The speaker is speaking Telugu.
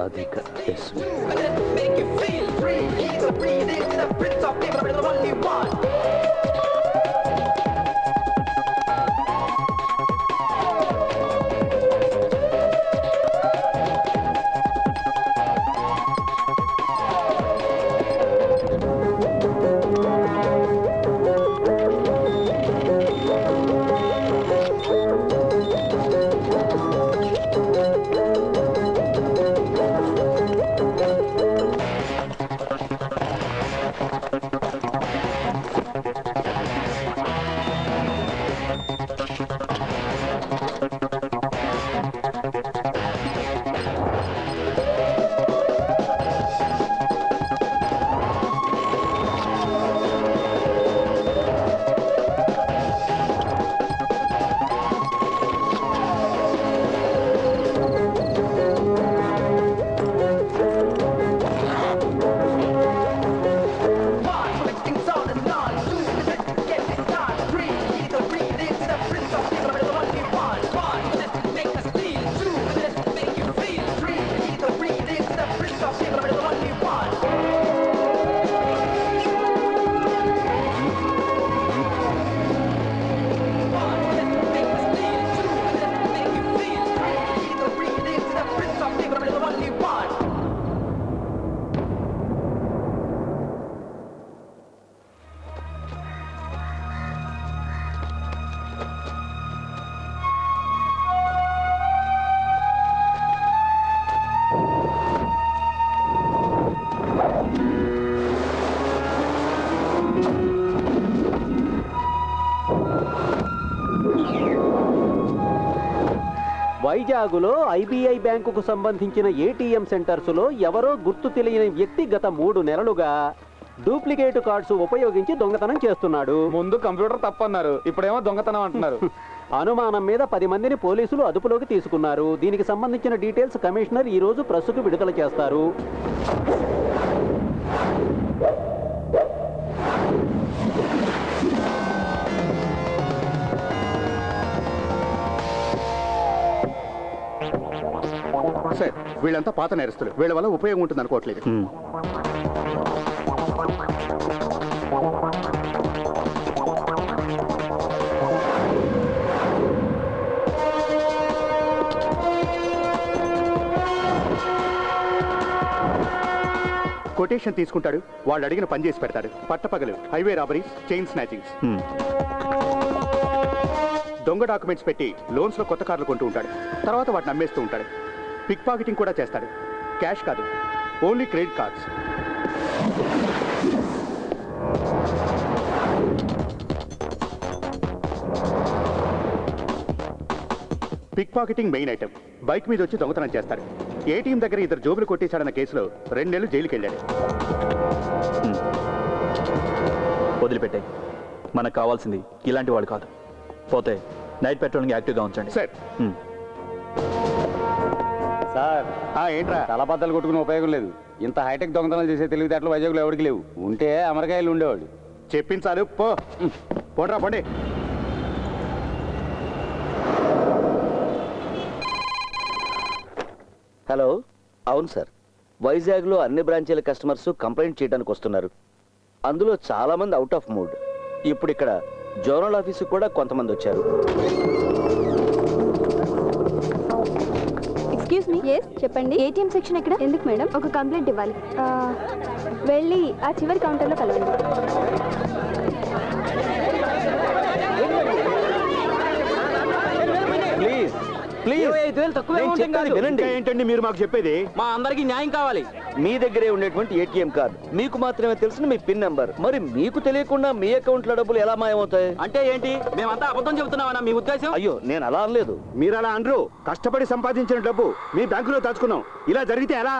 Radhika SV. Make you feel free. He's the only one. వైజాగులో ఐబీఐ బ్యాంకుకు సంబంధించిన ఏటీఎం సెంటర్స్లో ఎవరో గుర్తు తెలియని వ్యక్తి గత మూడు నెలలుగా డూప్లికేట్ కార్డ్స్ ఉపయోగించి దొంగతనం చేస్తున్నాడు. ముందు కంప్యూటర్ తప్పన్నారు ఇప్పుడేమో దొంగతనం అంటున్నారు. అనుమానం మీద పది మందిని పోలీసులు అదుపులోకి తీసుకున్నారు. దీనికి సంబంధించిన డీటెయిల్స్ కమిషనర్ ఈ రోజు ప్రెస్సుకు విడుదల చేస్తారు. సార్ వీళ్ళంతా పాత నేరస్తులు. వీళ్ళ వల్ల ఉపయోగం ఉంటుంది అనుకోవట్లేదు. కొటేషన్ తీసుకుంటాడు. వాళ్ళు అడిగిన పని చేసి పెడతాడు. పట్టపగలు హైవే రాబరీస్ చైన్ స్నాచింగ్స్. దొంగ డాక్యుమెంట్స్ పెట్టి లోన్స్లో కొత్త కార్లు కొంటూ ఉంటాడు. తర్వాత వాటిని అమ్మేస్తూ ఉంటాడు. పిక్ పాకెటింగ్ కూడా చేస్తాడు. క్యాష్ కాదు. Only credit cards. Pick pocketing main item bike మీద వచ్చి దొంగతనం చేస్తాడు. ఏటీఎం దగ్గర ఇద్దరు జోబులు కొట్టేశాడన్న కేసులో రెండు నెలలు జైలుకి వెళ్ళాడు వదిలిపెట్టాయి మనకు కావాల్సింది ఇలాంటి వాడు కాదు. పోతే నైట్ పెట్రోలింగ్ యాక్టివ్గా ఉంచండి. సార్. సార్. ఆ, ఏంట్రా? తలబద్దలు కొట్టుకునే ఉపయోగం లేదు. ఇంత హైటెక్ దొంగతనాలు చేసే తెలివితేటలు వైజాగ్లో ఎవరికి లేవు. ఉంటే అమరకాయలు ఉండేవాడు. చెప్పించాలు పో. పోండ్రా పోండి. హలో. అవును సార్. వైజాగ్లో అన్ని బ్రాంచీల కస్టమర్స్ కంప్లైంట్ చేయడానికి వస్తున్నారు. అందులో చాలా మంది అవుట్ ఆఫ్ మూడ్ ఇప్పుడు ఇక్కడ జోనల్ ఆఫీసు కూడా కొంతమంది వచ్చారు. మీ? ఎస్ చెప్పండి. ఏటీఎం సెక్షన్ ఎక్కడ? ఎందుకు మేడం? ఒక కంప్లైంట్ ఇవ్వాలి. వెళ్ళి ఆ చివరి కౌంటర్లో కలవండి. ప్లీజ్ ప్లీజ్ నేను చెప్పేది వినండి. ఏంటండి మీరు మాకు చెప్పేది? మా అందరికి న్యాయం కావాలి. మీ దగ్గరే ఉండేటువంటి ఏటీఎం కార్డ్. మీకు మాత్రమే తెలిసిన మీ పిన్ నెంబర్. మరి మీకు తెలియకుండా మీ అకౌంట్లో డబ్బులు ఎలా మాయమవుతాయి? అంటే ఏంటి? మేమంతా అబద్ధం చెబుతున్నామన్నా మీ ఉద్దేశం? అయ్యో నేను అలా అనలేదు. మీరు అలా అనరు. కష్టపడి సంపాదించిన డబ్బు మీ బ్యాంకులో దాచుకున్నాం. ఇలా జరిగితే ఎలా?